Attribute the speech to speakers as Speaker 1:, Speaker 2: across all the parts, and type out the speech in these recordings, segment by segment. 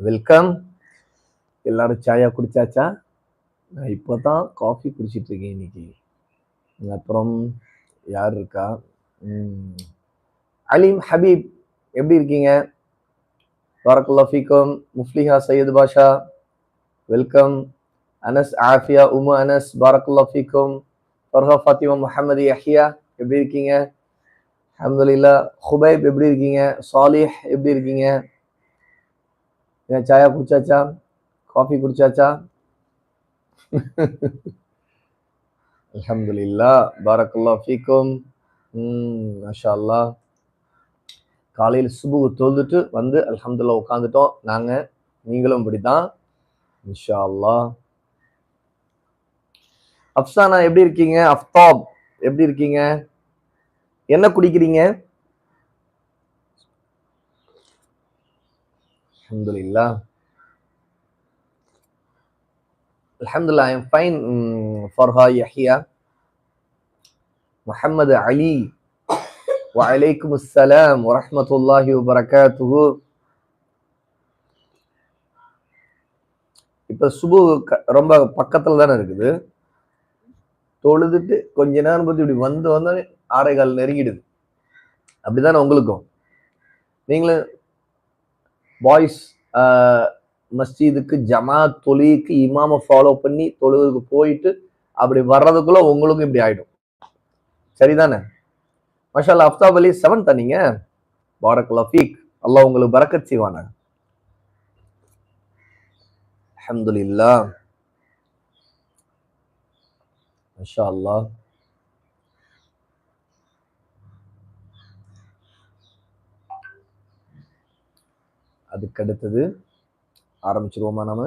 Speaker 1: Welcome எல்லாரும் சாயா குடிச்சாச்சா? நான் இப்போ தான் காஃபி குடிச்சிட்டு இருக்கேன் இன்னைக்கு. அப்புறம் யார் இருக்கா? அலீம் ஹபீப் எப்படி இருக்கீங்க? பாரக்குல்லா ஃபீக்கும். முஃப்லிஹா சையது பாஷா. வெல்கம் அனஸ் ஆஃபியா உமு அனஸ் பாரக்குல்லா ஃபீக்கும். ஃபர்ஹா ஃபாத்திமா முஹமது யஹியா எப்படி இருக்கீங்க? அஹமதுல்லா ஹுபைப் எப்படி இருக்கீங்க? சாலிஹ் எப்படி இருக்கீங்க? ஏன் சாயா குடிச்சாச்சா? காஃபி குடிச்சாச்சா? அல்ஹம்துலில்லா பாரக்குல்லா ஃபீக்கும். மஷா அல்லாஹ் காலையில் சுபு தொழுதுட்டு வந்து அலமதுல்லா உட்காந்துட்டோம் நாங்கள் நீங்களும் இப்படிதான் இன்ஷா அல்லாஹ் அப்சானா எப்படி இருக்கீங்க? அஃப்தாப் எப்படி இருக்கீங்க? என்ன குடிக்கிறீங்க? அலமதுல்லா அலமதுல்லா I am fine Farha Yahya Muhammad Ali வலைக்கும் அஸ்ஸலாம் வரமத்துல்லாஹி வபரகாத்துஹு இப்போ சுபு க- ரொம்ப பக்கத்தில் தானே இருக்குது. தொழுதுட்டு கொஞ்ச நேரம் பார்த்து இப்படி வந்து வந்தோடனே ஆறே கால் நெருங்கிடுது. அப்படிதானே உங்களுக்கும்? நீங்களும் பாய்ஸ் மஸ்ஜிதுக்கு ஜமா தொழிலுக்கு இமாமை ஃபாலோ பண்ணி தொழுதுக்கு போயிட்டு அப்படி வர்றதுக்குள்ள உங்களுக்கும் இப்படி ஆயிடும். சரிதானே? மஷால் அஃப்தாப் அலி செவன் தண்ணீங்க பாரக் லஃபீக் அல்லாஹ் உங்களுக்கு பரக்கத் செய்வான அஹமதுல்லா மஷா அல்லாஹ் அதுக்கு அடுத்தது ஆரம்பிச்சிருவோமா நாம?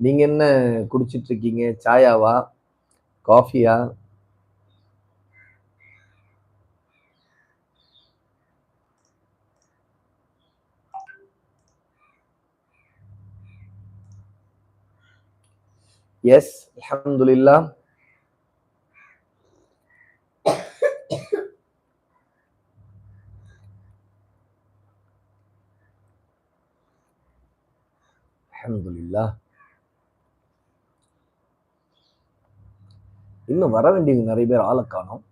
Speaker 1: நீங்க என்ன குடிச்சிட்டு இருக்கீங்க சாயாவா? காஃபியா? எஸ் அல்ஹம்துலில்லா அல்ஹம்துலில்லா. இன்னும் வர வேண்டியது நிறைய பேர் ஆளை காணும்.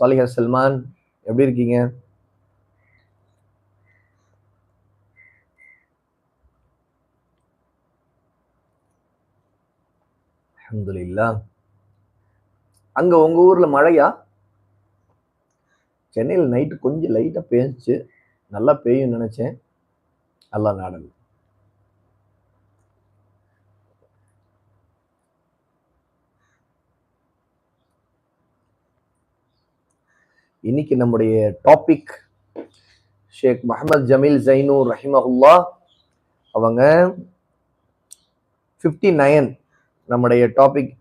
Speaker 1: சாலிஹர் சல்மான் எப்படி இருக்கீங்க? அல்ஹம்துலில்லா. அங்க உங்க ஊர்ல மழையா? சென்னையில் நைட்டு கொஞ்சம் லைட்டா பேஞ்சிச்சு. நல்லா பெய்யும் நினைச்சேன். நல்லா நாடல் இன்னைக்கு நம்முடைய டாபிக் ஷேக் முஹம்மது ஜமீல் ஜைனூர் ரஹிமஹுல்லா அவங்க 59 நைன் நம்முடைய topic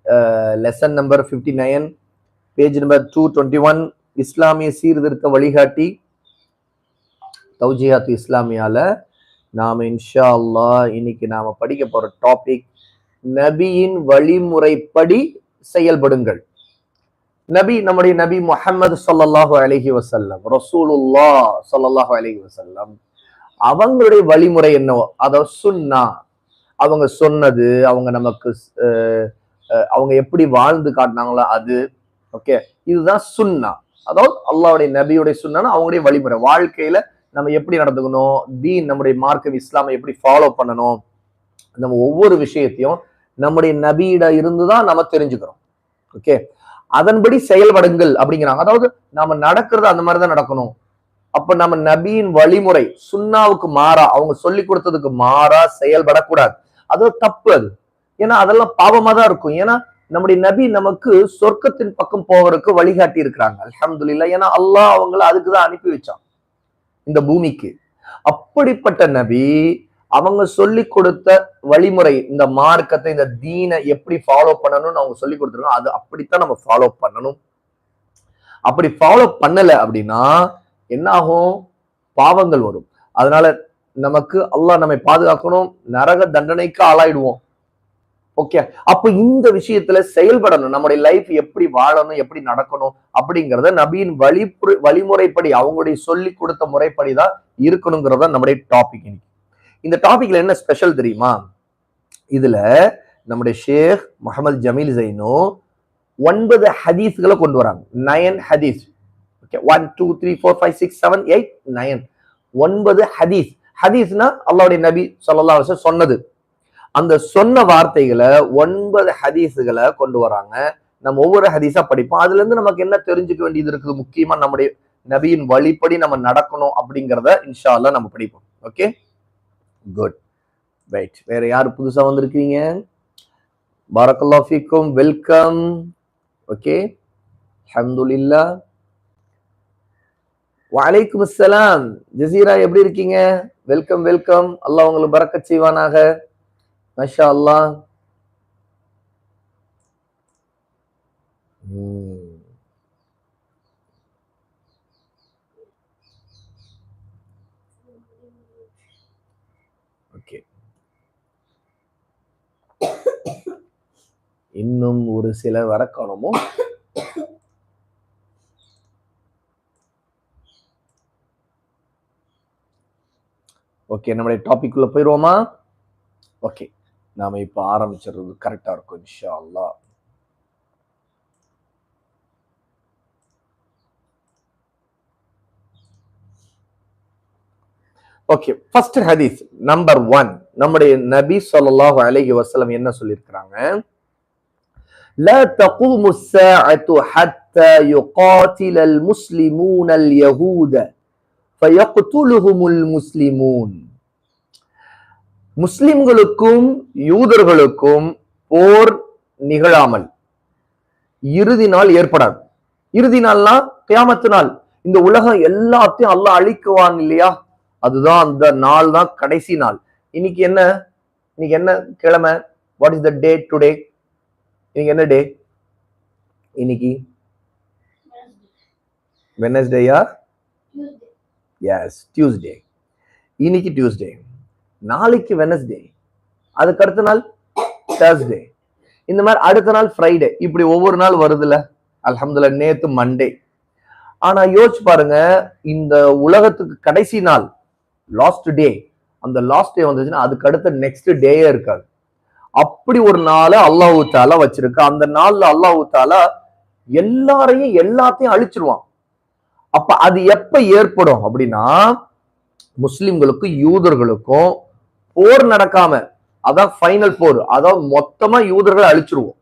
Speaker 1: lesson number 59 nine page number two twenty one இஸ்லாமிய சீர்திருத்த வழிகாட்டி தௌஜிஹாத் இஸ்லாமியால நாம் இன்ஷா அல்லாஹ் இன்னைக்கு நாம படிக்க போற டாபிக் நபியின் வழிமுறைப்படி செயல்படுங்கள். நபி நம்முடைய நபி முஹம்மது சொல்லல்லாஹு அலஹி வசல்லம் ரசூலுல்லா சொல்லல்லாஹு அலஹி வசல்லம் அவங்களுடைய வழிமுறை என்னவோ அதாவது சுன்னா. அவங்க சொன்னது அவங்க நமக்கு அவங்க எப்படி வாழ்ந்து காட்டினாங்களோ அது ஓகே இதுதான் சுன்னா. அதாவது அல்லாவுடைய நபியுடைய சுன்னான்னு அவங்களுடைய வழிமுறை. வாழ்க்கையில நம்ம எப்படி நடந்துக்கணும்? தீன் நம்முடைய மார்க்கம் இஸ்லாமை எப்படி ஃபாலோ பண்ணணும்? நம்ம ஒவ்வொரு விஷயத்தையும் நம்முடைய நபியிட இருந்து தான் நம்ம தெரிஞ்சுக்கிறோம். ஓகே அதன்படி செயல்படுங்கள் அப்படிங்கிறாங்க. அதாவது நாம நடக்கிறது அந்த மாதிரி தான் நடக்கணும். அப்ப நம்ம நபியின் வழிமுறை சுண்ணாவுக்கு மாறா அவங்க சொல்லி கொடுத்ததுக்கு மாறா செயல்படக்கூடாது. அது தப்பு அது. ஏன்னா அதெல்லாம் பாவமா தான் இருக்கும். ஏன்னா நம்முடைய நபி நமக்கு சொர்க்கத்தின் பக்கம் போவதற்கு வழிகாட்டி இருக்கிறாங்க அல்ஹம்துலில்லாஹ். ஏன்னா அல்லாஹ் அவங்கள அதுக்கு தான் அனுப்பி வச்சான். இந்த பூமிக்கு. அப்படிப்பட்ட நபி அவங்க சொல்லி கொடுத்த வழிமுறை இந்த மார்க்கத்தை இந்த தீனை எப்படி ஃபாலோ பண்ணணும்னு அவங்க சொல்லி கொடுத்துருக்கோம் அது அப்படித்தான் நம்ம ஃபாலோ பண்ணணும். அப்படி ஃபாலோ பண்ணல அப்படின்னா என்ன ஆகும் பாவங்கள் வரும். அதனால நமக்கு அல்லாஹ் நம்மை பாதுகாக்கணும். நரக தண்டனைக்கு ஆளாயிடுவோம். ஓகே அப்ப இந்த விஷயத்துல செயல்படணும். நம்முடைய லைஃப் எப்படி வாழணும் எப்படி நடக்கணும் அப்படிங்கிறத நபியின் வழிபுற வழிமுறைப்படி அவங்களுடைய சொல்லி கொடுத்த முறைப்படி தான் இருக்கணுங்கிறத நம்முடைய டாபிக் இன்னைக்கு. இந்த டாபிக்ல என்ன ஸ்பெஷல் தெரியுமா? இதுல நம்முடைய ஷேக் முகமது ஜமீல் ஜைனோ ஒன்பது ஹதீஸ்களை கொண்டு வராங்க. நயன் ஹதீஸ். Okay one two three four five six seven eight nine ஒன்பது ஹதீஸ். ஹதீஸ்னா அல்லாவுடைய நபி சொல்லலாம் சொன்னது. அந்த சொன்ன வார்த்தைகளை ஒன்பது ஹதீஸுகளை கொண்டு வராங்க. நம்ம ஒவ்வொரு ஹதீஸா படிப்போம். அதுல இருந்து நமக்கு என்ன தெரிஞ்சுக்க வேண்டியது இருக்குது? முக்கியமா நம்முடைய நபியின் வழிப்படி நம்ம நடக்கணும் அப்படிங்கிறத இன்ஷால்லா நம்ம படிப்போம். ஓகே குட் ரைட் வேற யார் புதுசா வந்திருக்கீங்க பாரக்கல்லா ஃபீக்கும். வெல்கம் ஓகே அல்ஹம்துலில்லா வலைக்கும் அஸ்ஸலாம் ஜசீரா எப்படி இருக்கீங்க? வெல்கம் வெல்கம் அல்லாஹ் உங்களுக்கு பறக்கச் செய்வானாக. மஷா அல்லா ஓகே. இன்னும் ஒரு சில வரக்கணுமோ? ஓகே நம்மளுடைய டாபிக் உள்ள போயிடுவோமா ஓகே. நாம இப்ப ஆரம்பிச்சிடுறது கரெக்டா இருக்கும் இன்ஷா அல்லா ஓகே ஃபர்ஸ்ட் ஹதீஸ் நம்பர் ஒன் நம்முடைய நபி ஸல்லல்லாஹு அலைஹி வஸல்லம் என்ன சொல்லியிருக்கிறாங்க لا تقوم الساعة حتى يقاتل المسلمون اليهود فيقتلهم المسلمون முஸ்லிம்களுக்கும் யூதர்களுக்கும் போர் நிகழாமல் இறுதி நாள் ஏற்படாது. இறுதி நாள்னா கியாமத்து நாள். இந்த உலகம் எல்லாத்தையும் அல்லாஹ் அழிக்குவான் இல்லையா? அதுதான் அந்த நாள் தான் கடைசி நாள். இன்னைக்கு என்ன? இன்னைக்கு என்ன கிழமை? What is the day today இன்னைக்கு என்ன டே இன்னைக்கு வெனஸ்டேயா எஸ் டியூஸ்டே இன்னைக்கு டியூஸ்டே நாளைக்கு வெனஸ்டே அதுக்கு அடுத்த நாள் தேர்ஸ்டே இந்த மாதிரி அடுத்த நாள் ஃப்ரைடே இப்படி ஒவ்வொரு நாள் வருதுல்ல? அல்ஹம்துல்ல நேத்து மண்டே ஆனா யோசிச்சு பாருங்க இந்த உலகத்துக்கு கடைசி நாள் லாஸ்ட் டே அந்த லாஸ்ட் டே வந்துச்சுன்னா அதுக்கு அடுத்த நெக்ஸ்ட் டேயே இருக்காது. அப்படி ஒரு நாளை அல்லாஹு தாலா வச்சிருக்கு. அந்த நாள்ல அல்லாஹு தாலா எல்லாரையும் எல்லாத்தையும் அழிச்சிருவான். அப்ப அது எப்ப ஏற்படும் அப்படின்னா முஸ்லிம்களுக்கும் யூதர்களுக்கும் போர் நடக்காம அதான் ஃபைனல் போர். அதான் மொத்தமா யூதர்களை அழிச்சிருவோம்.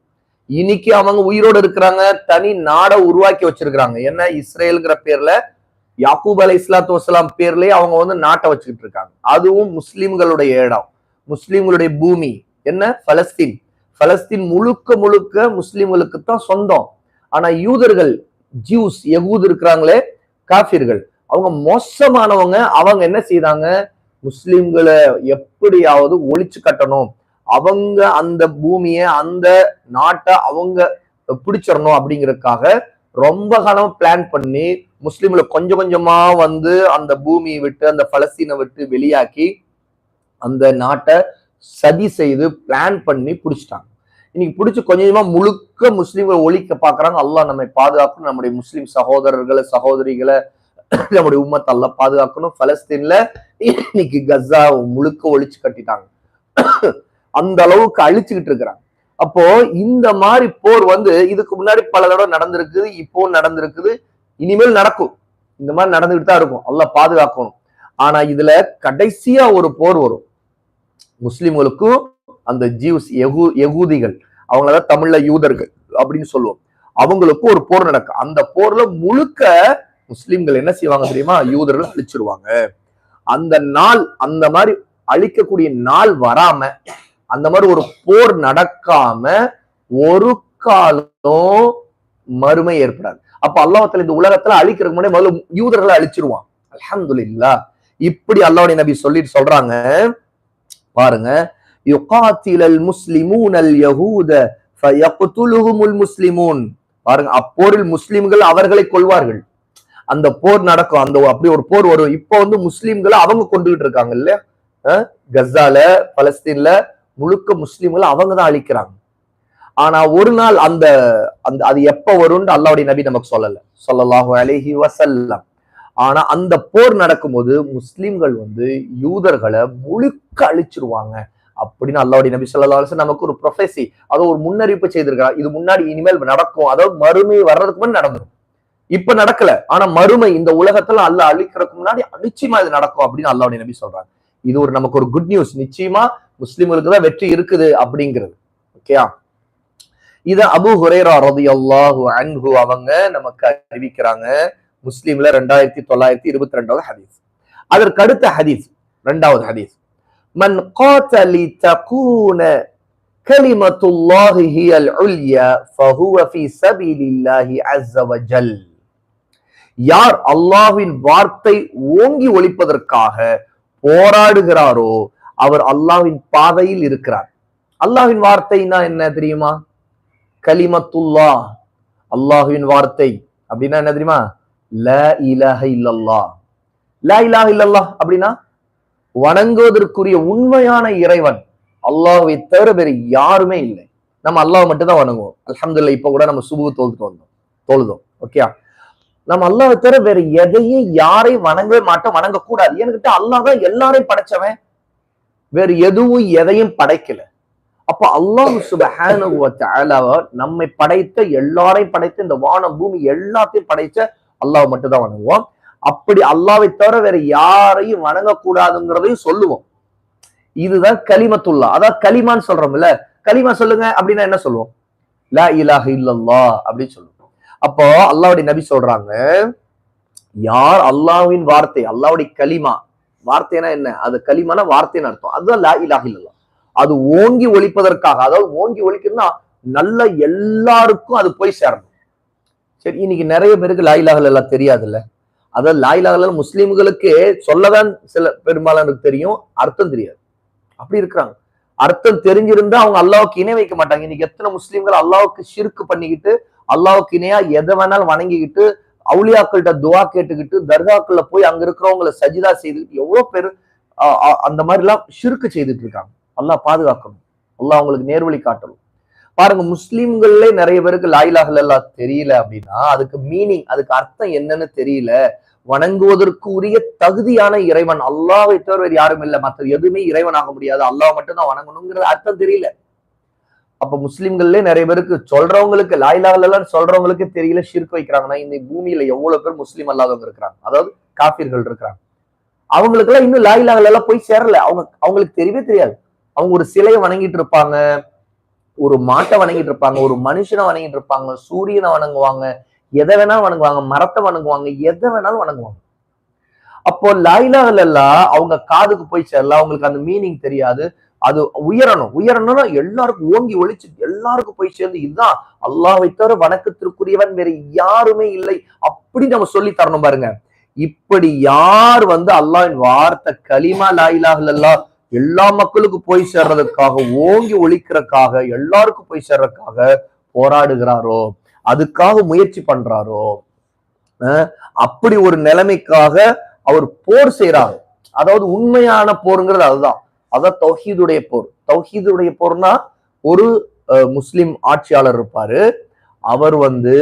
Speaker 1: இன்னைக்கு அவங்க உயிரோடு இருக்கிறாங்க தனி நாடை உருவாக்கி வச்சிருக்கிறாங்க. என்ன? இஸ்ரேலுங்கிற பேர்ல யாக்கூப் அலை இஸ்லாத்து வசலாம் பேர்லயே அவங்க வந்து நாட்டை வச்சுக்கிட்டு இருக்காங்க. அதுவும் முஸ்லிம்களுடைய இடம். முஸ்லிம்களுடைய பூமி. என்ன? பலஸ்தீன். பலஸ்தீன் முழுக்க முழுக்க முஸ்லிம்களுக்கு தான் சொந்தம். ஆனா யூதர்கள் ஜூஸ் எகூது இருக்கிறாங்களே காஃபிர்கள். அவங்க மோசமானவங்க அவங்க என்ன செய்தாங்க? முஸ்லிம்களை எப்படியாவது ஒழிச்சு கட்டணும். அவங்க அந்த பூமியை அந்த நாட்டை அவங்க பிடிச்சிடணும் அப்படிங்கறதுக்காக ரொம்ப காலம் பிளான் பண்ணி முஸ்லிம்களை கொஞ்சம் கொஞ்சமா வந்து அந்த பூமியை விட்டு அந்த பலஸ்தீனை விட்டு வெளியாக்கி அந்த நாட்டை சதி செய்து பிளான் பண்ணி பிடிச்சிட்டாங்க. இன்னைக்கு பிடிச்சி கொஞ்சமா முழுக்க முஸ்லீம்களை ஒழிக்க பாக்குறாங்க அல்லாஹ் நம்மை பாதுகாக்கணும். நம்முடைய முஸ்லீம் சகோதரர்களை சகோதரிகளை நம்முடைய உம்மத்தை அல்ல பாதுகாக்கணும். பலஸ்தீன்ல இன்னைக்கு கஸா முழுக்க ஒழிச்சு கட்டிட்டாங்க. அந்த அளவுக்கு அழிச்சுக்கிட்டு இருக்கிறாங்க. அப்போ இந்த மாதிரி போர் வந்து இதுக்கு முன்னாடி பல தடவை நடந்திருக்குது இப்போ நடந்திருக்குது. இனிமேல் நடக்கும். இந்த மாதிரி நடந்துகிட்டு தான் இருக்கும். அல்ல பாதுகாக்கணும். ஆனா இதுல கடைசியா ஒரு போர் வரும். முஸ்லிம்களுக்கும் அந்த ஜீவ்ஸ் எகு எகூதிகள் அவங்களதான் தமிழ்ல யூதர்கள் அப்படின்னு சொல்லுவோம். அவங்களுக்கும் ஒரு போர் நடக்கும். அந்த போர்ல முழுக்க முஸ்லிம்கள் என்ன செய்வாங்க தெரியுமா? யூதர்கள் அழிச்சிருவாங்க. அந்த நாள் அந்த மாதிரி அழிக்கக்கூடிய நாள் வராம அந்த மாதிரி ஒரு போர் நடக்காம ஒரு காலம் மறுமை ஏற்படாது. அப்ப அல்லாஹத்துல இந்த உலகத்துல அழிக்கிறதுக்கு முன்னாடி முதல்ல யூதர்களை அழிச்சிருவான். அல்ஹம்துலில்லாஹ் இப்படி அல்லாவுடைய நபி சொல்லிட்டு சொல்றாங்க. பாருங்க. யுகாத்திலல் முஸ்லிமூனல் யஹூத ஃபயக்துலுஹுமுல் முஸ்லிமூன். பாருங்க. அப்போரில் முஸ்லிம்கள் அவர்களை கொள்வார்கள் அந்த போர் நடக்கும். அந்த அப்படி ஒரு போர் வரும். இப்போ வந்து முஸ்லீம்களை அவங்க கொண்டுகிட்டு இருக்காங்க இல்லையா? கசால கஸால பலஸ்தீன்ல முழுக்க முஸ்லீம்களை அவங்க தான் அழிக்கிறாங்க. ஆனா ஒரு நாள் அந்த அந்த அது எப்ப வரும்னு அல்லாவுடைய நபி நமக்கு சொல்லல. சொல்லலாஹு அலைஹி வசல்லாம் ஆனா அந்த போர் நடக்கும்போது முஸ்லிம்கள் வந்து யூதர்களை முழுக்க அழிச்சிருவாங்க அப்படின்னு அல்லாவுடைய நபி சொல்லா நமக்கு ஒரு ப்ரொஃபசி அதாவது ஒரு முன்னறிவிப்பு செய்திருக்காங்க இது முன்னாடி இனிமேல் நடக்கும். அதாவது மறுமை வர்றதுக்கு முன்னாடி நடந்துடும் இப்ப நடக்கல. ஆனா மறுமை இந்த உலகத்துல அல்ல அழிக்கிறதுக்கு முன்னாடி நிச்சயமா இது நடக்கும் அப்படின்னு அல்லாவுடைய நபி சொல்றாங்க. இது ஒரு நமக்கு ஒரு குட் நியூஸ் நிச்சயமா முஸ்லிம்களுக்கு தான் வெற்றி இருக்குது அப்படிங்கிறது. ஓகேயா இத அபு ஹுரேரா ரதி அல்லாஹு அன்ஹு அவங்க நமக்கு அறிவிக்கிறாங்க. முஸ்லீம்ல ரெண்டாயிரத்தி தொள்ளாயிரத்தி இருபத்தி ரெண்டாவது ஹதீஸ். அதற்கு அடுத்த ஹதீஸ் ரெண்டாவது ஹதீஸ். மன் காத்தலி தகூன கலிமத்துல்லாஹி ஹியல் உல்யா ஃபஹுவ ஃபீ சபீலில்லாஹி அஸ்ஸ வஜல். யார் அல்லாஹ்வின் வார்த்தை ஓங்கி ஒழிப்பதற்காக போராடுகிறாரோ அவர் அல்லாஹ்வின் பாதையில் இருக்கிறார் அல்லாஹ்வின் வார்த்தைனா என்ன தெரியுமா கலிமத்துல்லா அல்லாஹுவின் வார்த்தை அப்படின்னா என்ன தெரியுமா ல இலஹ இல்லல்லா ல இலாஹ இல்லல்லா அப்படின்னா வணங்குவதற்குரிய உண்மையான இறைவன் அல்லாஹுவை தவிர வேறு யாருமே இல்லை நம்ம அல்லாஹ் மட்டும் தான் வணங்குவோம் அலமதுல்ல இப்ப கூட நம்ம சுபு தோல்த்து வந்தோம் தொழுதோம் ஓகே நம்ம அல்லாஹ் தவிர வேற எதையும் யாரையும் வணங்கவே மாட்டோம் வணங்கக்கூடாது. ஏன்னு அல்லாஹ் தான் எல்லாரையும் படைச்சவன். வேற எதுவும் எதையும் படைக்கல. அப்ப அல்லாஹ் சுபஹானுவ நம்மை படைத்த எல்லாரையும் படைத்த இந்த வானம் பூமி எல்லாத்தையும் படைச்ச அல்லாஹ் மட்டும் தான் வணங்குவோம் அப்படி அல்லாவை தவிர வேற யாரையும் வணங்கக்கூடாதுங்கிறதையும் சொல்லுவோம். இதுதான் கலிமத்துல்லா. அதான் களிமான்னு சொல்றோம்ல. களிமா சொல்லுங்க அப்படின்னா என்ன சொல்லுவோம்? லா இலாஹ இல்லல்லா அப்படின்னு சொல்லுவோம். அப்போ அல்லாவுடைய நபி சொல்றாங்க யார் அல்லாஹ்வின் வார்த்தை அல்லாவுடைய கலிமா வார்த்தைனா என்ன? அது களிமான வார்த்தைன்னு அர்த்தம். அதுதான் லா இலாஹ அது ஓங்கி ஒழிப்பதற்காக அதாவது ஓங்கி ஒழிக்கணும்னா நல்ல எல்லாருக்கும் அது போய் சேரணும். சரி இன்னைக்கு நிறைய பேருக்கு லாயிலாகல் எல்லாம் தெரியாதுல்ல. அதாவது லாயிலாகல் முஸ்லீம்களுக்கு சொல்லதான் சில பெரும்பாலானுக்கு தெரியும் அர்த்தம் தெரியாது. அப்படி இருக்கிறாங்க. அர்த்தம் தெரிஞ்சிருந்தா அவங்க அல்லாவுக்கு இணை வைக்க மாட்டாங்க. இன்னைக்கு எத்தனை முஸ்லீம்கள் அல்லாவுக்கு சிறுக்கு பண்ணிக்கிட்டு அல்லாவுக்கு இணையா எதை வேணாலும் வணங்கிக்கிட்டு அவுளியாக்கள்கிட்ட துவா கேட்டுக்கிட்டு தர்காக்கள்ல போய் அங்க இருக்கிறவங்களை சஜிதா செய்துக்கிட்டு எவ்வளவு பேர் அந்த மாதிரி எல்லாம் சிறுக்கு செய்துட்டு இருக்காங்க. அல்லாஹ் பாதுகாக்கணும். அல்லாஹ் அவங்களுக்கு நேர்வழி காட்டணும். பாருங்க முஸ்லீம்கள்ல நிறைய பேருக்கு லாயிலாகல் எல்லாம் தெரியல அப்படின்னா அதுக்கு மீனிங் அதுக்கு அர்த்தம் என்னன்னு தெரியல. வணங்குவதற்கு உரிய தகுதியான இறைவன் அல்லாவை தவிர வேறு யாரும் இல்லை. மற்ற எதுவுமே இறைவன் ஆக முடியாது. அல்லாஹ் மட்டும் தான் வணங்கணுங்கிறது அர்த்தம் தெரியல. அப்ப முஸ்லிம்கள்ல நிறைய பேருக்கு சொல்றவங்களுக்கு லாயிலாகல் எல்லாம் சொல்றவங்களுக்கு தெரியல ஷிர்க் வைக்கிறாங்கன்னா இந்த பூமியில எவ்வளவு பேர் முஸ்லீம் அல்லாதவங்க இருக்கிறாங்க. அதாவது காப்பீர்கள் இருக்கிறாங்க. அவங்களுக்கு எல்லாம் இன்னும் லாயிலாகல் எல்லாம் போய் சேரல. அவங்க அவங்களுக்கு தெரியவே தெரியாது. அவங்க ஒரு சிலையை வணங்கிட்டு இருப்பாங்க. ஒரு மாட்டை வணங்கிட்டு இருப்பாங்க. ஒரு மனுஷனை வணங்கிட்டு இருப்பாங்க. சூரியனை வணங்குவாங்க. எதை வேணாலும் வணங்குவாங்க. மரத்தை வணங்குவாங்க. எதை வேணாலும் வணங்குவாங்க. அப்போ லாயிலாகல் எல்லாம் அவங்க காதுக்கு போய் சேரல. அவங்களுக்கு அந்த மீனிங் தெரியாது. அது உயரணும். உயரணும்னா எல்லாருக்கும் ஓங்கி ஒழிச்சு எல்லாருக்கும் போய் சேர்ந்து இதுதான் அல்லாஹை தவிர வணக்கத்திற்குரியவன் வேற யாருமே இல்லை அப்படி நம்ம சொல்லி தரணும் பாருங்க. இப்படி யார் வந்து அல்லாவின் வார்த்தை களிமா லாயிலாகல் எல்லா மக்களுக்கும் போய் சேர்றதுக்காக ஓங்கி ஒழிக்கிறதுக்காக எல்லாருக்கும் போய் சேர்றதுக்காக போராடுகிறாரோ? அதுக்காக முயற்சி பண்றாரோ? அப்படி ஒரு நிலைமைக்காக அவர் போர் செய்யறாரு அதாவது உண்மையான போருங்கிறது அதுதான். அதான் தௌஹீதுடைய போர். தௌஹீதுடைய போர்னா ஒரு முஸ்லிம் ஆட்சியாளர் இருப்பாரு. அவர் வந்து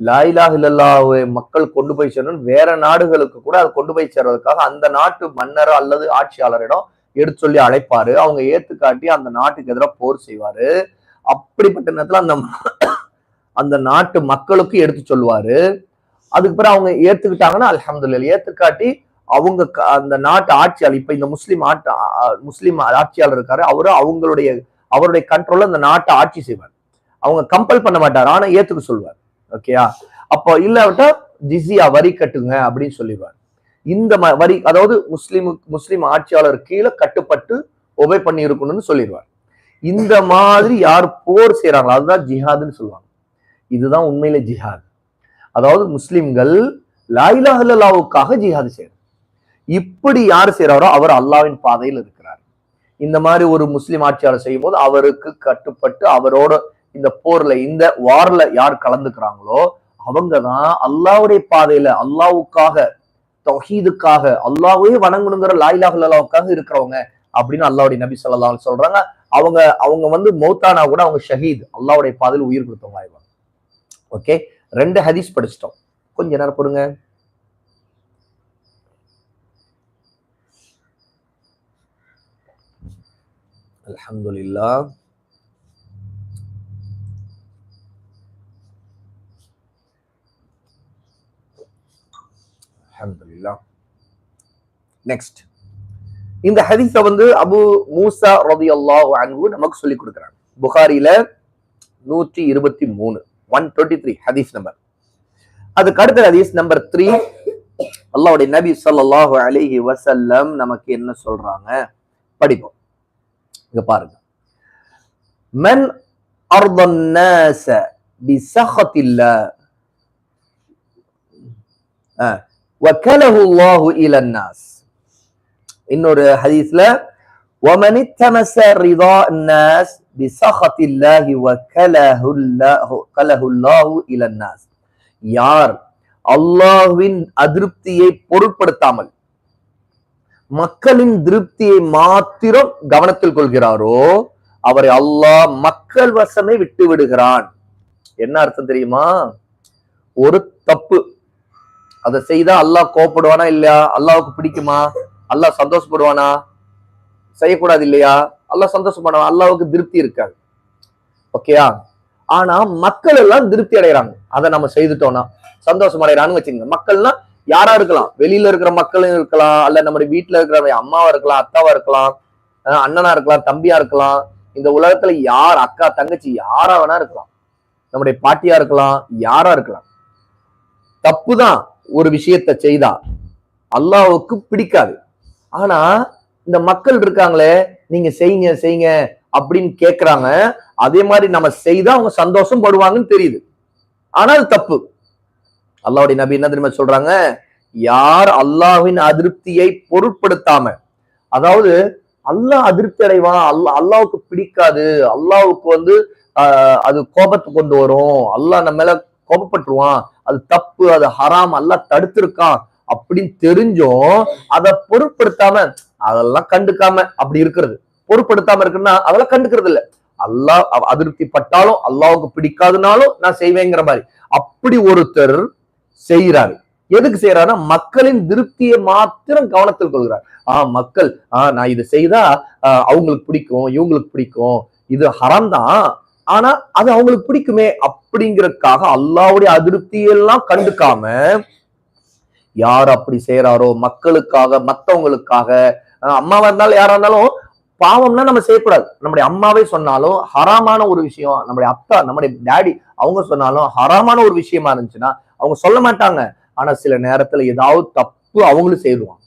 Speaker 1: லாயிலாக இல்லல்லாவை மக்கள் கொண்டு போய் சேரணும் வேற நாடுகளுக்கு கூட அதை கொண்டு போய் சேர்றதுக்காக அந்த நாட்டு மன்னர் அல்லது ஆட்சியாளரிடம் எடுத்து சொல்லி அழைப்பாரு. அவங்க ஏத்துக்காட்டி அந்த நாட்டுக்கு எதிராக போர் செய்வாரு. அப்படிப்பட்ட நேரத்துல அந்த அந்த நாட்டு மக்களுக்கு எடுத்து சொல்லுவாரு. அதுக்கு பிறகு அவங்க ஏத்துக்கிட்டாங்கன்னா அலமதுல்ல ஏத்துக்காட்டி அவங்க அந்த நாட்டு ஆட்சியாளர் இப்ப இந்த முஸ்லீம் ஆட்டு முஸ்லீம் ஆட்சியாளர் இருக்காரு அவரு அவங்களுடைய அவருடைய கண்ட்ரோல்ல அந்த நாட்டை ஆட்சி செய்வார். அவங்க கம்பல் பண்ண மாட்டார் ஆனா ஏத்துக்க சொல்வார். ஓகேயா அப்போ இல்லாவிட்டா ஜிசியா வரி கட்டுங்க அப்படின்னு சொல்லிடுவார். இந்த வரி அதாவது முஸ்லீம் முஸ்லீம் ஆட்சியாளர் கீழே கட்டுப்பட்டு ஒபே பண்ணி இருக்கணும்னு சொல்லிடுவார். இந்த மாதிரி யார் போர் செய்யறாங்களோ அதுதான் ஜிஹாதுன்னு சொல்லுவாங்க. இதுதான் உண்மையில ஜிஹாத். அதாவது முஸ்லிம்கள் லாயிலாஹல்லாவுக்காக ஜிஹாது செய்யறாங்க இப்படி யார் செய்யறாரோ அவர் அல்லாவின் பாதையில் இருக்கிறார். இந்த மாதிரி ஒரு முஸ்லீம் ஆட்சியாளர் செய்யும் போது அவருக்கு கட்டுப்பட்டு அவரோட இந்த போர்ல இந்த வார்ல யார் கலந்துக்கிறாங்களோ அவங்க தான் அல்லாவுடைய பாதையில அல்லாவுக்காக தொஹீதுக்காக அல்லாவே வணங்கணுங்கிற லாயிலாஹுல்லாவுக்காக இருக்கிறவங்க அப்படின்னு அல்லாவுடைய நபி சொல்லலாம் சொல்றாங்க. அவங்க அவங்க வந்து மௌத்தானா கூட அவங்க ஷஹீத் அல்லாவுடைய பாதையில் உயிர் கொடுத்தவங்க ஆயிடுவாங்க. ஓகே? ரெண்டு ஹதீஸ் படிச்சிட்டோம். கொஞ்ச நேரம் பொறுங்க. الحمد அல்ஹம்துலில்லாஹ். அல்ஹம்துலில்லாஹ். நெக்ஸ்ட் இந்த ஹதீஸ வந்து அபு மூசா ரதி ரலியல்லாஹு அன்பு நமக்கு சொல்லி கொடுக்குறாங்க. புகாரியில நூற்றி இருபத்தி மூணு ஒன் டுவெண்ட்டி த்ரீ ஹதீஸ் நம்பர் அதுக்கு அடுத்த ஹதீஸ் நம்பர் த்ரீ அல்லாவுடைய நபி ஸல்லல்லாஹு அலிஹி வசல்லம் நமக்கு என்ன சொல்றாங்க? படிப்போம். இங்க பாருங்க மன் அர்தன் நாஸ பிசஹத்தில்லாஹ் وكله الله الى الناس இன்னொரு ஹதீஸ்ல ومن التمس رضا الناس بسخط الله وكله الله كله الله الى الناس யார் அல்லாஹ்வின் அதிருப்தியை பொருட்படுத்தாமல் மக்களின் திருப்தியை மாத்திரம் கவனத்தில் கொள்கிறாரோ அவரை அல்லாஹ் மக்கள் வசமே விட்டு விடுகிறான். என்ன அர்த்தம் தெரியுமா? ஒரு தப்பு. அதை செய்தா அல்லாஹ் கோப்படுவானா இல்லையா? அல்லாவுக்கு பிடிக்குமா? அல்லாஹ் சந்தோஷப்படுவானா? செய்யக்கூடாது இல்லையா? அல்லாஹ் சந்தோஷப்படுவான்? அல்லாவுக்கு திருப்தி இருக்காது. ஓகேயா ஆனா மக்கள் எல்லாம் திருப்தி அடைகிறாங்க. அதை நம்ம செய்துட்டோம்னா சந்தோஷம் அடைகிறான்னு வச்சுக்கோங்க. மக்கள்னா யாரா இருக்கலாம்? வெளியில இருக்கிற மக்களும் இருக்கலாம் அல்ல நம்முடைய வீட்டுல இருக்கிற அம்மாவா இருக்கலாம் அத்தாவா இருக்கலாம் அஹ் அண்ணனா இருக்கலாம் தம்பியா இருக்கலாம் இந்த உலகத்துல யார் அக்கா தங்கச்சி யாரா வேணா இருக்கலாம். நம்முடைய பாட்டியா இருக்கலாம் யாரா இருக்கலாம். தப்புதான் ஒரு விஷயத்த செய்தா. அல்லாவுக்கு பிடிக்காது. ஆனா இந்த மக்கள் இருக்காங்களே நீங்க செய்யுங்க செய்யுங்க அப்படின்னு கேக்குறாங்க. அதே மாதிரி நம்ம செய்தா அவங்க சந்தோஷம் படுவாங்கன்னு தெரியுது. ஆனா அது தப்பு. அல்லாவுடைய நபி என்ன தெரியுமா சொல்றாங்க? யார் அல்லாஹ்வின் அதிருப்தியை பொருட்படுத்தாம அதாவது அல்லாஹ் அதிருப்தி அடைவான்? அல்லா அல்லாவுக்கு பிடிக்காது. அல்லாவுக்கு வந்து ஆஹ் அது கோபத்தை கொண்டு வரும். அல்லாஹ் நம்ம மேல கோபப்பட்டுருவான். அது தப்பு அது ஹராம் அல்லாஹ் தடுத்திருக்கான் அப்படின்னு தெரிஞ்சும் அதை பொருட்படுத்தாம அதெல்லாம் கண்டுக்காம அப்படி இருக்கிறது. பொருட்படுத்தாம இருக்குன்னா அதெல்லாம் கண்டுக்கிறது இல்லை. அல்லாஹ் அதிருப்தி பட்டாலும் அல்லாவுக்கு பிடிக்காதுனாலும் நான் செய்வேங்கிற மாதிரி. அப்படி ஒருத்தர் செய்யறாரு எதுக்கு செய்யறாருன்னா மக்களின் திருப்தியை மாத்திரம் கவனத்தில் கொள்கிறார். ஆஹ் மக்கள் ஆஹ் நான் இதை செய்தா அவங்களுக்கு பிடிக்கும் இவங்களுக்கு பிடிக்கும். இது ஹரம் தான் ஆனா அது அவங்களுக்கு பிடிக்குமே அப்படிங்கறதுக்காக அல்லாவுடைய அதிருப்தியெல்லாம் கண்டுக்காம யார் அப்படி செய்யறாரோ மக்களுக்காக மத்தவங்களுக்காக அம்மாவா இருந்தாலும் யாரா இருந்தாலும் பாவம்னா நம்ம செய்யக்கூடாது. நம்முடைய அம்மாவே சொன்னாலும் ஹராமான ஒரு விஷயம் நம்முடைய அப்பா நம்முடைய டேடி அவங்க சொன்னாலும் ஹராமான ஒரு விஷயமா இருந்துச்சுன்னா அவங்க சொல்ல மாட்டாங்க. ஆனா சில நேரத்துல ஏதாவது தப்பு அவங்களும் செய்துவாங்க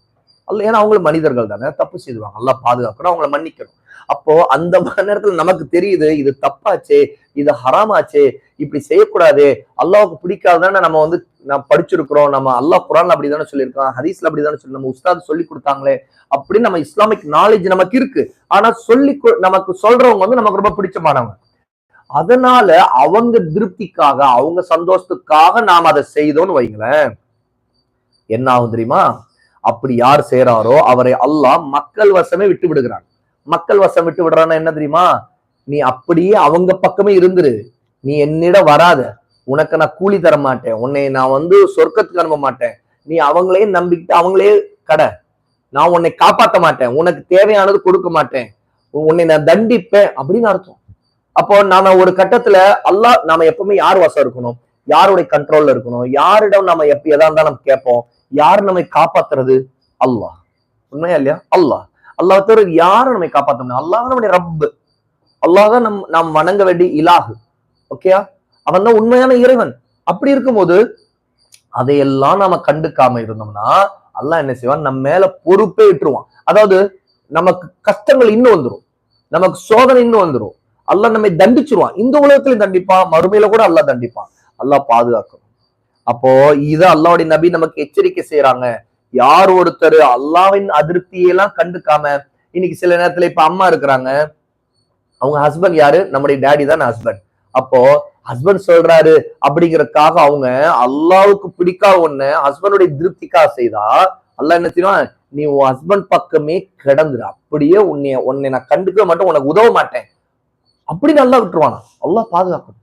Speaker 1: அல்ல ஏன்னா அவங்களும் மனிதர்கள் தானே. தப்பு செய்துவாங்க நல்லா பாதுகாக்கணும் அவங்கள மன்னிக்கணும். அப்போ அந்த நேரத்துல நமக்கு தெரியுது இது தப்பாச்சே இது ஹராமாச்சே இப்படி செய்யக்கூடாது அல்லாவுக்கு பிடிக்காதுதானே நம்ம வந்து நான் படிச்சிருக்கிறோம். நம்ம அல்லாஹ் அப்படி அப்படிதானே சொல்லியிருக்கோம் ஹதீஸ்ல அப்படிதானே சொல்லி நம்ம உஸ்தாத் சொல்லி கொடுத்தாங்களே அப்படின்னு நம்ம இஸ்லாமிக் நாலேஜ் நமக்கு இருக்கு. ஆனா சொல்லி நமக்கு சொல்றவங்க வந்து நமக்கு ரொம்ப பிடிச்சமானவங்க. அதனால அவங்க திருப்திக்காக அவங்க சந்தோஷத்துக்காக நாம் அதை செய்தோம்னு வைங்களேன். என்ன ஆகும் தெரியுமா? அப்படி யார் செய்யறாரோ அவரை அல்லாஹ் மக்கள் வசமே விட்டு விடுகிறான். மக்கள் வசம் விட்டு விடுறான்னா என்ன தெரியுமா? நீ அப்படியே அவங்க பக்கமே இருந்துரு. நீ என்னிடம் வராத. உனக்கு நான் கூலி தர மாட்டேன். உன்னை நான் வந்து சொர்க்கத்துக்கு அனுப்ப மாட்டேன். நீ அவங்களே நம்பிக்கிட்டு அவங்களே கடை. நான் உன்னை காப்பாத்த மாட்டேன். உனக்கு தேவையானது கொடுக்க மாட்டேன். உன்னை நான் தண்டிப்பேன் அப்படின்னு அர்த்தம். அப்போ நாம ஒரு கட்டத்துல அல்லாஹ் நாம எப்பவுமே யார் வசம் இருக்கணும்? யாருடைய கண்ட்ரோல்ல இருக்கணும்? யாரிடம் நம்ம எப்ப எதா இருந்தாலும் நம்ம கேட்போம். யார் நம்மை காப்பாத்துறது? அல்லாஹ். உண்மையா இல்லையா? அல்லாஹ். அல்லாஹ் தவிர யாரும் நம்மை காப்பாத்த அல்லாஹ் நம்முடைய ரப்பு. அல்லாஹ் தான் நம் நாம் வணங்க வேண்டிய இலாகு ஓகேயா அவன் தான் உண்மையான இறைவன். அப்படி இருக்கும்போது அதையெல்லாம் நாம கண்டுக்காம இருந்தோம்னா அல்லாஹ் என்ன செய்வான்? நம்ம மேல பொறுப்பே விட்டுருவான் அதாவது நமக்கு கஷ்டங்கள் இன்னும் வந்துரும். நமக்கு சோதனை இன்னும் வந்துரும். அல்லாஹ் நம்மை தண்டிச்சிருவான். இந்த உலகத்திலையும் தண்டிப்பான் மறுமையில கூட அல்லாஹ் தண்டிப்பான். அல்லாஹ் பாதுகாக்கணும் அப்போ இதை அல்லாவுடைய நபி நமக்கு எச்சரிக்கை செய்யறாங்க யார் ஒருத்தர் அல்லாவின் அதிருப்தியெல்லாம் கண்டுக்காம இன்னைக்கு சில நேரத்துல இப்ப அம்மா இருக்கிறாங்க. அவங்க ஹஸ்பண்ட் யாரு? நம்முடைய டேடி தான் ஹஸ்பண்ட் அப்போ ஹஸ்பண்ட் சொல்றாரு அப்படிங்கறதுக்காக அவங்க அல்லாவுக்கு பிடிக்காத ஒண்ணு ஹஸ்பண்டுடைய திருப்திக்காக செய்தா அல்லாஹ் என்ன செய்வான்? நீ உன் ஹஸ்பண்ட் பக்கமே கிடந்துரு. அப்படியே உன்னை உன்னை நான் கண்டுக்க மாட்டேன் உனக்கு உதவ மாட்டேன். அப்படி நல்லா விட்டுருவானா? நல்லா பாதுகாக்கணும்.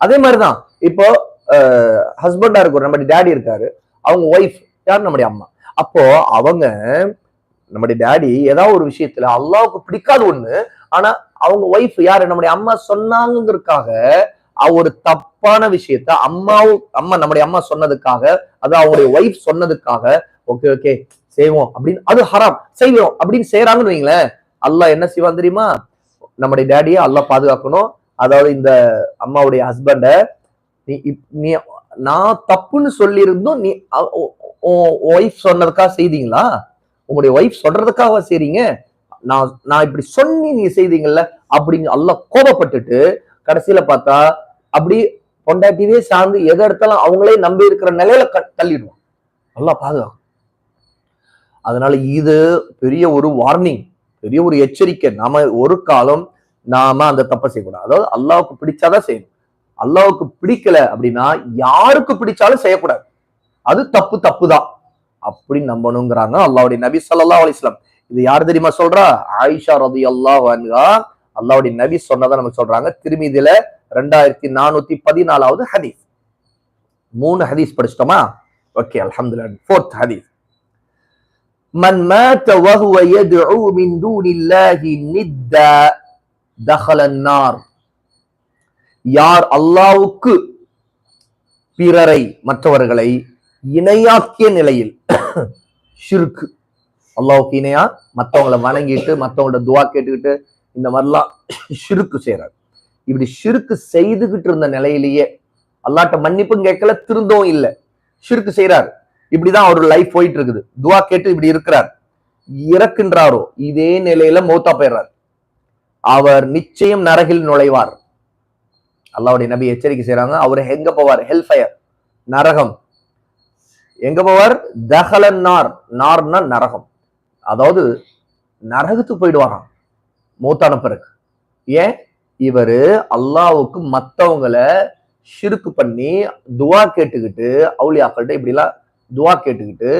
Speaker 1: அதே மாதிரிதான் இப்போ ஹஸ்பண்டா இருக்கிற நம்முடைய டேடி இருக்காரு அவங்க ஒய்ஃப் யார்? நம்முடைய அம்மா. அப்போ அவங்க நம்முடைய டேடி ஏதாவது ஒரு விஷயத்துல அல்லாவுக்கு பிடிக்காத ஒண்ணு ஆனா அவங்க ஒய்ஃப் யாரு? நம்முடைய அம்மா சொன்னாங்கிறதுக்காக ஒரு தப்பான விஷயத்த அம்மாவும் அம்மா நம்முடைய அம்மா சொன்னதுக்காக அது அவங்களுடைய ஒய்ஃப் சொன்னதுக்காக ஓகே ஓகே செய்வோம் அப்படின்னு அது ஹராம் செய்வோம் அப்படின்னு செய்யறாங்கன்னு வைங்களேன் அல்லாஹ் என்ன செய்வான் தெரியுமா? நம்முடைய டேடியை அல்லாஹ் பாதுகாக்கணும். அதாவது இந்த அம்மாவுடைய ஹஸ்பண்டை நீ இப்- நீ நான் தப்புன்னு சொல்லியிருந்தும் நீ ஒய்ஃப் சொன்னதுக்காக செய்தீங்களா? உங்களுடைய ஒய்ஃப் சொல்றதுக்காக செய்றீங்க. நான் நான் இப்படி சொன்னி நீ செய்தீங்கல்ல அப்படின்னு எல்லாம் கோபப்பட்டுட்டு கடைசியில பார்த்தா அப்படி பொண்டாட்டியே சார்ந்து எதை எடுத்தாலும் அவங்களே நம்பி இருக்கிற நிலையில க- தள்ளிடுவோம் நல்லா பாதுகாக்கும். அதனால இது பெரிய ஒரு வார்னிங் பெரிய ஒரு எச்சரிக்கை. நாம ஒரு காலம் நாம அந்த தப்பை செய்யக்கூடாது. அதாவது அல்லாவுக்கு பிடிச்சாதான் செய்யணும். அல்லாவுக்கு பிடிக்கல அப்படின்னா யாருக்கு பிடிச்சாலும் செய்யக்கூடாது. அது தப்பு தப்பு தான் அப்படி நம்பணுங்கிறாங்க அல்லாவுடைய நபி சல்லா அலிஸ்லாம் இது யார் தெரியுமா சொல்றா? ஆயிஷா ரலியல்லாஹு அன்ஹா. அல்லாவுடைய நபி சொன்னதான் நமக்கு சொல்றாங்க. திருமிதில ரெண்டாயிரத்தி நானூத்தி பதினாலாவது ஹதீஸ். மூணு ஹதீஸ் படிச்சிட்டோமா? ஓகே அல்ஹம்துலில்லாஹ். ஃபோர்த் ஹதீஸ். மன் மாத்த வஹுவ யதுஉ மின் தூனில்லாஹி நித்தா தஹலன்னார் யார் அல்லாவுக்கு பிறரை மற்றவர்களை இணையாக்கிய நிலையில் ஷிர்கு அல்லாவுக்கு இணையா? மற்றவங்களை வணங்கிட்டு மற்றவங்களோட துவா கேட்டுக்கிட்டு இந்த மாதிரிலாம் ஷிருக்கு செய்யறாரு இப்படி ஷிருக்கு செய்துகிட்டு இருந்த நிலையிலேயே அல்லாட்ட மன்னிப்பும் கேட்கல திருந்தவும் இல்லை. ஷிருக்கு செய்யறாரு இப்படிதான் அவர் லைஃப் போயிட்டு இருக்குது துவா கேட்டு இப்படி இருக்கிறார். இறக்கின்றாரோ? இதே நிலையில மௌத்தா போயிடுறார். அவர் நிச்சயம் நரகில் நுழைவார். அல்லாவுடைய நபி எச்சரிக்கை செய்றாங்க. அவர் எங்க போவார்? ஹெல் ஃபயர் நரகம். எங்க போவார்? தஹலன் நார். நார்னா நரகம். அதாவது நரகத்துக்கு போயிடுவாராம். மூத்தான பிறகு. ஏன்? இவரு அல்லாவுக்கு மத்தவங்களை ஷிருக்கு பண்ணி துவா கேட்டுக்கிட்டு அவுளியாக்கள்கிட்ட இப்படிலாம் துவா கேட்டுக்கிட்டு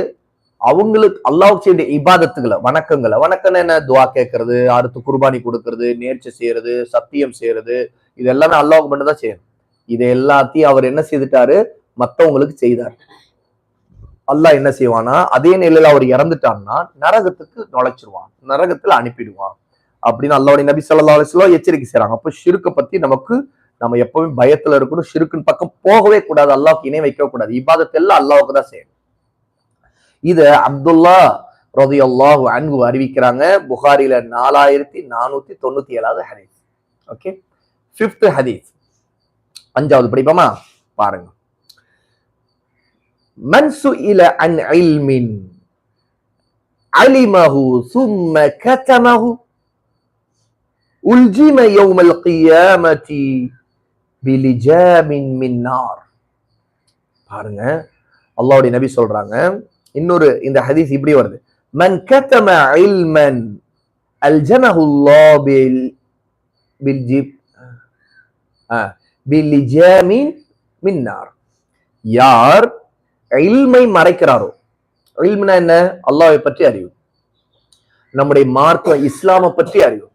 Speaker 1: அவங்களுக்கு அல்லாவுக்கு செய்ய இபாதத்துகளை வணக்கங்களை. வணக்கம் என்ன? துவா கேட்கறது அடுத்து குர்பானி கொடுக்கறது நேர்ச்சி செய்யறது சத்தியம் செய்யறது இது எல்லாமே அல்லாவுக்கு மட்டும் தான் செய்யணும். இது எல்லாத்தையும் அவர் என்ன செய்துட்டாரு? மத்தவங்களுக்கு செய்தார். அல்லாஹ் என்ன செய்வானா அதே நிலையில அவர் இறந்துட்டான்னா நரகத்துக்கு நுழைச்சிருவான். நரகத்துல அனுப்பிடுவான். அப்படின்னு அல்லாவுடைய நபி ஸல்லல்லாஹு எச்சரிக்கை செய்யறாங்க அப்ப ஷிருக்க பத்தி நமக்கு நம்ம எப்பவுமே பயத்துல இருக்கணும். சிறுக்குன்னு பக்கம் போகவே கூடாது. அல்லாவுக்கு இணை வைக்க கூடாது இபாதத் எல்லாம் தான் செய்யணும். இது அப்துல்லா ரதியல்லாஹு அன்பு அறிவிக்கிறாங்க. புகாரில நாலாயிரத்தி நானூத்தி தொண்ணூத்தி ஏழாவது ஹதீஸ். ஓகே ஃபிஃப்த் ஹதீஸ். அஞ்சாவது படிப்போமா? பாருங்க. மன்சு இல அன் இல்மின் அலிமஹு சும்ம கதமஹு உல்ஜிம யௌமல் கியாமதி பிலிஜாமின் மின் நார் பாருங்க. அல்லாஹ்வுடைய நபி சொல்றாங்க. இன்னொரு இந்த ஹதீஸ் இப்படி வருது. மன் கத்தம இல்மன் அல்ஜனஹுல்லா பில் பில் ஜிப் பிலிஜாமின் மின் யார் இல்மை மறைக்கிறாரோ? இல்ம்னா என்ன? அல்லாவை பற்றி அறிவு. நம்முடைய மார்க்க இஸ்லாமை பற்றி அறிவு.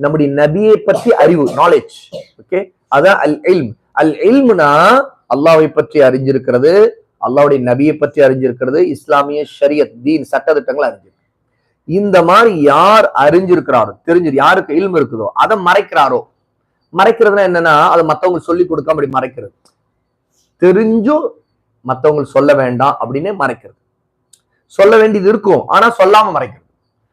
Speaker 1: நம்முடைய நபியை பற்றி அறிவு. நாலேஜ் ஓகே அதான் அல் இல்ம் அல் இல்ம்னா அல்லாவை பற்றி அறிஞ்சிருக்கிறது அல்லாவுடைய நபியை பற்றி அறிஞ்சிருக்கிறது இஸ்லாமிய ஷரியத் தீன் சட்டத்திட்டங்கள் அறிஞ்சிருக்கு. இந்த மாதிரி யார் அறிஞ்சிருக்கிறாரோ தெரிஞ்சு யாருக்கு இல்ம் இருக்குதோ அதை மறைக்கிறாரோ மறைக்கிறதுனா என்னன்னா அதை மத்தவங்களுக்கு சொல்லி கொடுக்காம அப்படி மறைக்கிறது. தெரிஞ்சும் மத்தவங்களுக்கு சொல்ல வேண்டாம் அப்படின்னு மறைக்கிறது. சொல்ல வேண்டியது இருக்கும் ஆனா சொல்லாம மறைக்கிறது.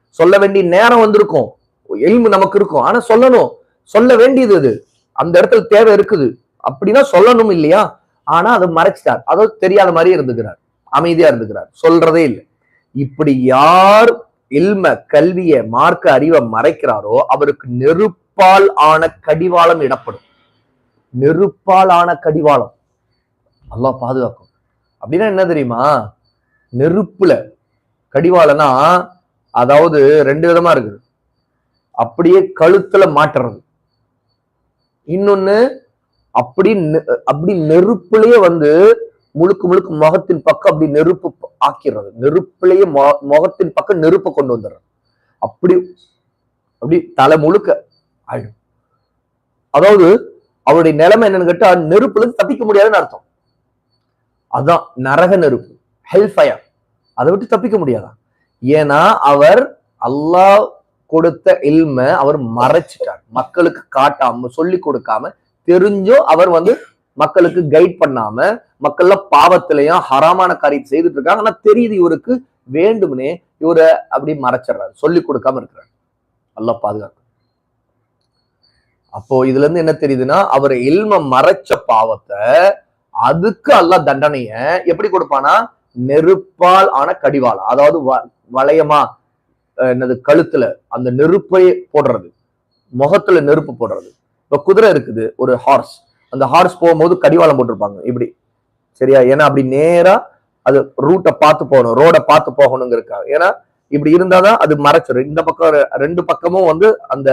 Speaker 1: சொல்ல வேண்டிய நேரம் வந்திருக்கும் எலும்பு நமக்கு இருக்கும் ஆனா சொல்லணும். சொல்ல வேண்டியது அது. அந்த இடத்துல தேவை இருக்குது. அப்படின்னா சொல்லணும் இல்லையா? ஆனா அதை மறைச்சிட்டார். அதோ தெரியாத மாதிரி இருந்துக்கிறார். அமைதியா இருந்துக்கிறார். சொல்றதே இல்லை. இப்படி யார் இல்ம கல்விய மார்க்க அறிவை மறைக்கிறாரோ அவருக்கு நெருப்பால் ஆன கடிவாளம் இடப்படும். நெருப்பால் ஆன கடிவாளம். நல்லா பாதுகாக்கும். அப்படின்னா என்ன தெரியுமா? நெருப்புல. கடிவாளம்னா அதாவது ரெண்டு விதமா இருக்குது. அப்படியே கழுத்துல மாட்டுறது. இன்னொன்னு அப்படி அப்படி நெருப்புலயே வந்து முழுக்க முழுக்க முகத்தின் பக்கம் அப்படி நெருப்பு ஆக்கிடுறது. நெருப்புலயே முகத்தின் பக்கம் நெருப்பை கொண்டு வந்துடுறது. அப்படி அப்படி தலை முழுக்க ஆயிடும். அதாவது அவருடைய நிலைமை என்னன்னு கேட்டா நெருப்புல இருந்து தப்பிக்க முடியாதுன்னு அர்த்தம். அதான் நரக நெருப்பு ஹெல் ஃபயர் அதை விட்டு தப்பிக்க முடியாதான் ஏன்னா அவர் அல்லாஹ் கொடுத்த இல்ம அவர் மறைச்சிட்டார். மக்களுக்கு காட்டாம சொல்லி கொடுக்காம தெரிஞ்சும் அவர் வந்து மக்களுக்கு கைட் பண்ணாம மக்கள்ல பாவத்திலையும் ஹராமான காரியத்தை செய்துட்டு இருக்காங்க ஆனா தெரியுது இவருக்கு வேண்டும்னே இவரை அப்படி மறைச்சிடுறாரு. சொல்லி கொடுக்காம இருக்கிறார். நல்லா பாதுகாப்பு அப்போ இதுல இருந்து என்ன தெரியுதுன்னா அவர் இல்ம மறைச்ச பாவத்தை அதுக்கு அல்ல தண்டனைய எப்படி கொடுப்பானா? நெருப்பால் ஆன கடிவாள். அதாவது வ- வளையமா என்னது கழுத்துல அந்த நெருப்பை போடுறது. முகத்துல நெருப்பு போடுறது. இப்போ குதிரை இருக்குது ஒரு ஹார்ஸ் அந்த ஹார்ஸ் போகும்போது கடிவாளம் போட்டிருப்பாங்க. இப்படி. சரியா? ஏன்னா அப்படி நேரா அது ரூட்டை பார்த்து போகணும். ரோட பார்த்து போகணுங்கிறதுக்காக. ஏன்னா இப்படி இருந்தாதான் அது மறைச்சிடும் இந்த பக்கம் ரெ- ரெண்டு பக்கமும் வந்து அந்த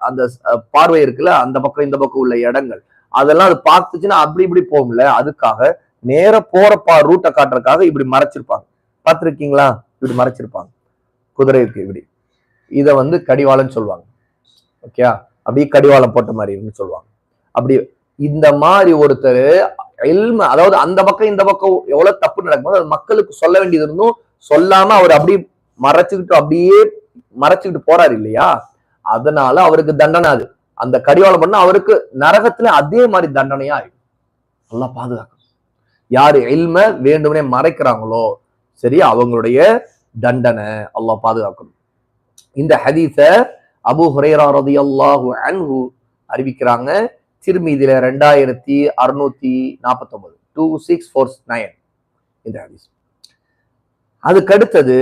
Speaker 1: அந்த பார்வை இருக்குல்ல? அந்த பக்கம் இந்த பக்கம் உள்ள இடங்கள். அதெல்லாம் அது பார்த்துச்சுன்னா அப்படி இப்படி போகும்ல? அதுக்காக நேர போற பா ரூட்டை காட்டுறதுக்காக இப்படி மறைச்சிருப்பாங்க. பார்த்திருக்கீங்களா? இப்படி மறைச்சிருப்பாங்க. குதிரை இருக்கு இப்படி. இதை வந்து கடிவாளம்னு சொல்லுவாங்க. ஓகே அப்படியே கடிவாளம் போட்ட மாதிரி இருக்குன்னு சொல்லுவாங்க. அப்படி இந்த மாதிரி ஒருத்தர் இல்ம அதாவது அந்த பக்கம் இந்த பக்கம் எவ்வளவு தப்பு நடக்கும்போது அது மக்களுக்கு சொல்ல வேண்டியது இருந்தும் சொல்லாம அவர் அப்படியே மறைச்சுக்கிட்டு அப்படியே மறைச்சுக்கிட்டு போறாரு இல்லையா? அதனால அவருக்கு தண்டனை அது. அந்த கடிவாளம் பண்ண அவருக்கு நரகத்துல அதே மாதிரி தண்டனையா ஆயிடும் நல்லா பாதுகாக்கணும். யாரு எல்ம வேண்டுமனே மறைக்கிறாங்களோ சரி அவங்களுடைய தண்டனை அல்லாஹ் பாதுகாக்கணும். இந்த ஹதீஸை அபு ஹுரேரா ரதி அல்லாஹு அன்ஹு அறிவிக்கிறாங்க. திருமீதியில ரெண்டாயிரத்தி அறுநூத்தி நாற்பத்தொன்பது டூ சிக்ஸ் ஃபோர் நைன் இந்த ஹதீஸ் அதுக்கடுத்தது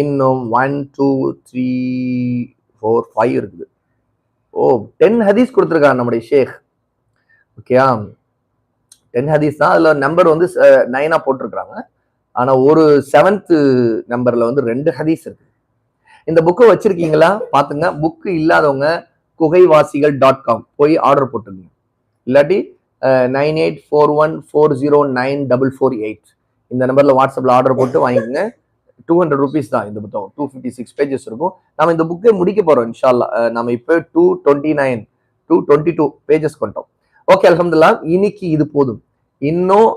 Speaker 1: இன்னும் one two three four five இருக்குது. ஓ டென் ஹதீஸ் கொடுத்துருக்காங்க நம்முடைய ஷேக். ஓகேயா டென் ஹதீஸ் தான் அதில் நம்பர் வந்து நைனாக போட்டிருக்கிறாங்க. ஆனால் ஒரு செவன்த்து நம்பரில் வந்து ரெண்டு ஹதீஸ் இருக்குது இந்த புக்கை வச்சிருக்கீங்களா? பாத்துங்க. புக்கு இல்லாதவங்க குகைவாசிகள் டாட் காம் போய் ஆர்டர் போட்டுருங்க. இல்லாட்டி nine eight four one four zero nine double four eight. இந்த நம்பர்ல வாட்ஸ்அப்ல ஆர்டர் போட்டு வாங்கிக்கோங்க. டூ ஹண்ட்ரட் ருபீஸ் தான் இந்த புத்தகம். டூ ஃபிஃப்டி சிக்ஸ் பேஜஸ் இருக்கும். நம்ம இந்த புக்கை முடிக்க போறோம் இன்ஷால்லா நம்ம இப்போ two twenty nine two twenty two pages கொண்டோம். ஓகே அலமதுல்லா இன்னைக்கு இது போதும். இன்னும்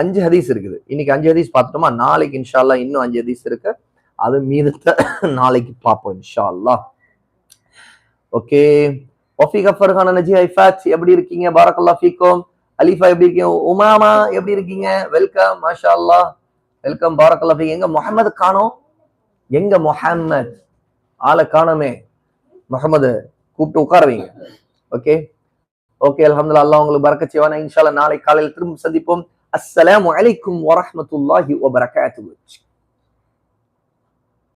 Speaker 1: அஞ்சு ஹதீஸ் இருக்குது. இன்னைக்கு அஞ்சு ஹதீஸ் பார்த்துட்டோமா? நாளைக்கு இன்ஷால்லா இன்னும் அஞ்சு ஹதீஸ் இருக்கு. அது மீதத்தை நாளைக்கு பார்ப்போம் இன்ஷால்லா ஓகே ஒஃபிகா ஃபர்ஹான நஜி ஐஃபாத் எப்படி இருக்கீங்க? பாரக்கல்லா ஃபீக்கோம். அலிஃபா எப்படி இருக்கீங்க? உமாமா எப்படி இருக்கீங்க? வெல்கம் மாஷா அல்லாஹ் வெல்கம் பாரக்கல்லா ஃபீக். எங்க முகமது காணோம்? எங்க முஹம்மத்? ஆளை காணோமே. முகமது கூப்பிட்டு உட்கார வைங்க ஓகே ஓகே அலமதுல்லா அல்லாஹ் உங்களுக்கு பறக்க செய்வானா? இன்ஷா நாளை காலையில் திரும்ப சந்திப்போம். அஸ்ஸலாமு அலைக்கும் வரஹ்மத்துல்லாஹி வபரகாத்துஹு.